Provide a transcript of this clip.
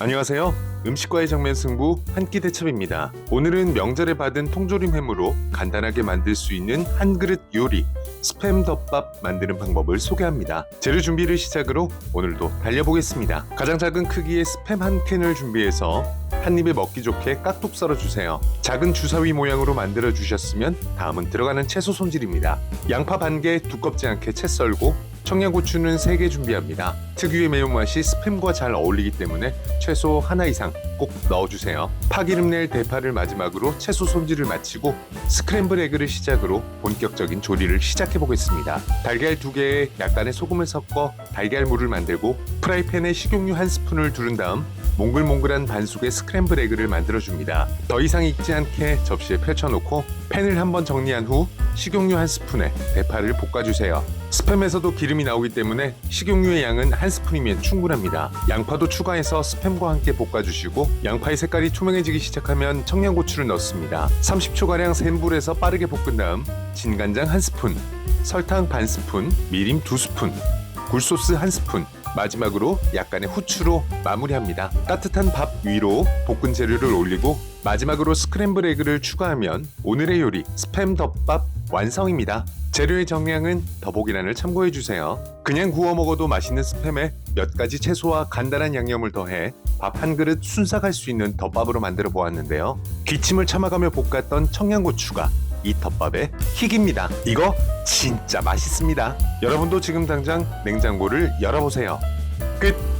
안녕하세요. 음식과의 정면 승부 한 끼 대첩입니다. 오늘은 명절에 받은 통조림 해무로 간단하게 만들 수 있는 한 그릇 요리 스팸 덮밥 만드는 방법을 소개합니다. 재료 준비를 시작으로 오늘도 달려보겠습니다. 가장 작은 크기의 스팸 한 캔을 준비해서 한 입에 먹기 좋게 깍둑 썰어 주세요. 작은 주사위 모양으로 만들어 주셨으면 다음은 들어가는 채소 손질입니다. 양파 반 개 두껍지 않게 채 썰고 청양고추는 3개 준비합니다. 특유의 매운맛이 스팸과 잘 어울리기 때문에 최소 하나 이상 꼭 넣어주세요. 파기름 낼 대파를 마지막으로 채소 손질을 마치고 스크램블 에그를 시작으로 본격적인 조리를 시작해 보겠습니다. 달걀 두 개에 약간의 소금을 섞어 달걀물을 만들고 프라이팬에 식용유 한 스푼을 두른 다음 몽글몽글한 반숙의 스크램블 에그를 만들어줍니다. 더 이상 익지 않게 접시에 펼쳐놓고 팬을 한번 정리한 후 식용유 한 스푼에 대파를 볶아주세요. 스팸에서도 기름이 나오기 때문에 식용유의 양은 한 스푼이면 충분합니다. 양파도 추가해서 스팸과 함께 볶아주시고 양파의 색깔이 투명해지기 시작하면 청양고추를 넣습니다. 30초가량 센 불에서 빠르게 볶은 다음 진간장 한 스푼, 설탕 반 스푼, 미림 두 스푼, 굴소스 한 스푼, 마지막으로 약간의 후추로 마무리합니다. 따뜻한 밥 위로 볶은 재료를 올리고 마지막으로 스크램블 에그를 추가하면 오늘의 요리 스팸 덮밥 완성입니다. 재료의 정량은 더보기란을 참고해 주세요. 그냥 구워 먹어도 맛있는 스팸에 몇 가지 채소와 간단한 양념을 더해 밥 한 그릇 순삭할 수 있는 덮밥으로 만들어 보았는데요. 기침을 참아가며 볶았던 청양고추가 이 덮밥의 킥입니다. 이거 진짜 맛있습니다. 여러분도 지금 당장 냉장고를 열어보세요. 끝!